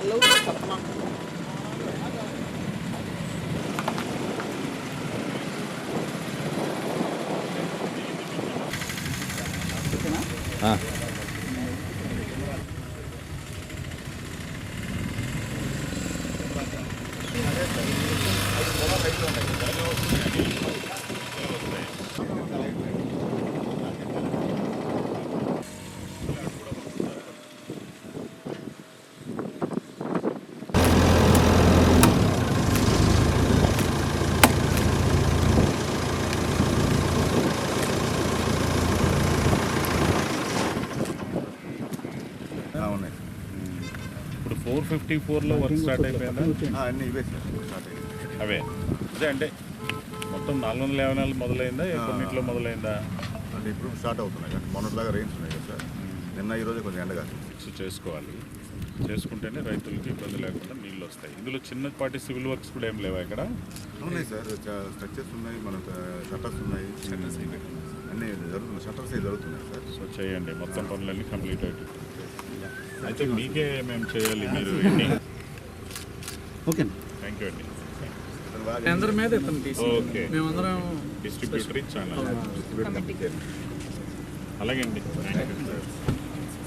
వాళ్ళు తప్ప ఇప్పుడు ఫోర్ ఫిఫ్టీ ఫోర్లో వర్క్ స్టార్ట్ అయిపోయిందా? అన్నీ ఇవే సార్ స్టార్ట్ అయ్యింది అవే. అదే అంటే మొత్తం నాలుగు వందల యాభై నాలుగు మొదలైందా? కొన్నిట్లో మొదలైందా? అంటే ఇప్పుడు స్టార్ట్ అవుతున్నాయి కానీ మొన్నటిదాకా రేంజ్ ఉన్నాయి కదా సార్. నిన్న ఈరోజు కొంచెం ఎండ కాదు ఫిక్స్ చేసుకోవాలి. చేసుకుంటేనే రైతులకి ఇబ్బంది లేకుండా నీళ్ళు వస్తాయి. ఇందులో చిన్నపాటి సివిల్ వర్క్స్ కూడా ఏం లేవా ఇక్కడ? ఉన్నాయి సార్ స్ట్రక్చర్స్ ఉన్నాయి మన షట్టర్స్ ఉన్నాయి. అన్నీ జరుగుతున్నాయి షట్టర్స్ అవి జరుగుతున్నాయి సార్? సో చేయండి మొత్తం పనులన్నీ కంప్లీట్ అయితే అయితే మీకే మేము చేయాలి మీరు ఓకే థ్యాంక్ యూ అండి అందరి మీద ఓకే మేమందరం డిస్ట్రిబ్యూటర్ ఇచ్చాను. అలాగే అండి. Thank you